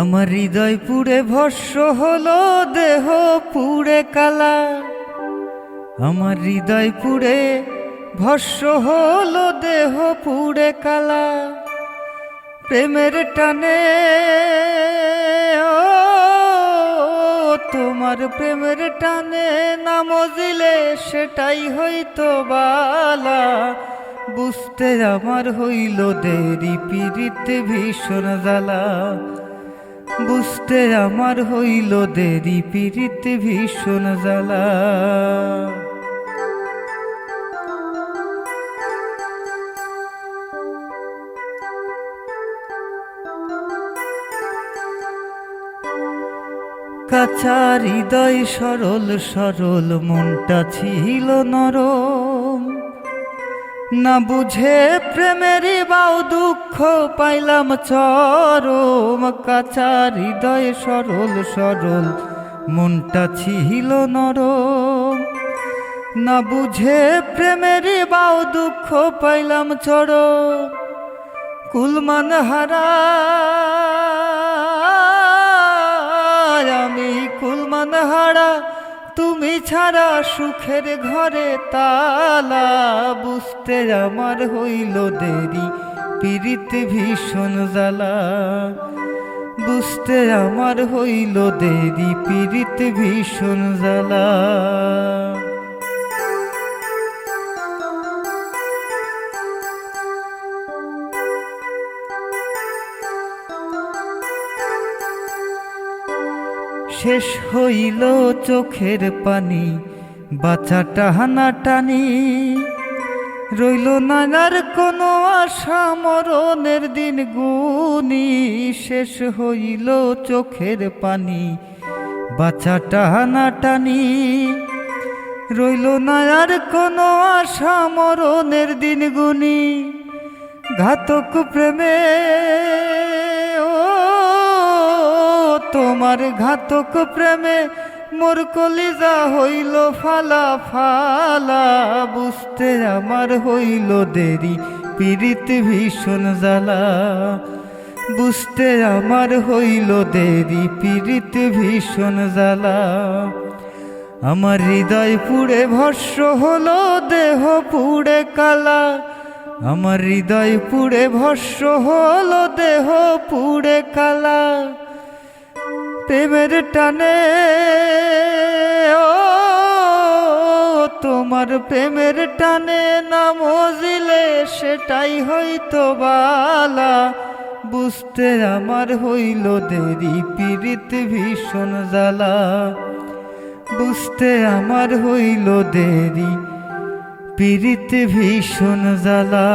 আমার হৃদয় পুড়ে ভস্য হলো, দেহ পুড়ে কালা। আমার হৃদয় পুড়ে ভস্য হলো, দেহ পুড়ে কালা। প্রেমের টানে তোমার প্রেমের টানে নামজিলে, সেটাই হইতো বালা। বুঝতে আমার হইল দেরি পিরিতে ভীষণ জ্বালা। বুঝতে আমার হইল দেরি পিরিতে ভীষণ জ্বালা। কাঁচা হৃদয় সরল সরল, মনটা ছিল নরম। না বুঝে প্রেমের বাউ দুঃখ পাইলাম চরম কাঁচা হৃদয় সরল সরল, মনটা ছিল নরম। না বুঝে প্রেমের বাউ দুঃখ পাইলাম চরম কুলমান হারা আমি কুলমান হারা তুমি ছাড়া সুখের ঘরে তালা বুঝতে আমার হইল দেরি। পীড়িত ভীষণ জ্বালা বুঝতে আমার হইল দেরি। পীড়িত ভীষণ জ্বালা শেষ হইল চোখের পানি বাচ্চাটা হানা টানি রইল না আর কোনো আশা, মরণের দিন গুনি শেষ হইল চোখের পানি বাচ্চাটা হানা টানি রইল না আর কোনো আশা, মরণের দিন গুনি ঘাতক প্রেমে ও তোমার ঘাতক প্রেমে মোর কলিজা হইল ফালা ফালা, বুঝতে আমার হইল দেরি, পীড়িত ভীষণ জ্বালা। বুঝতে আমার হইল দেরি, পীড়িত ভীষণ জ্বালা। আমার হৃদয় পুড়ে ভস্য হলো, দেহ পুড়ে কালা। আমার হৃদয় পুড়ে ভস্য হলো, দেহ পুড়ে কালা। প্রেমের টানে, ও তোমার প্রেমের টানে নামজিলে সেটাই হইতো বালা। বুঝতে আমার হইল দেরি, পীড়িত ভীষণ জ্বালা। বুঝতে আমার হইল দেরি, পীড়িত ভীষণ জ্বালা।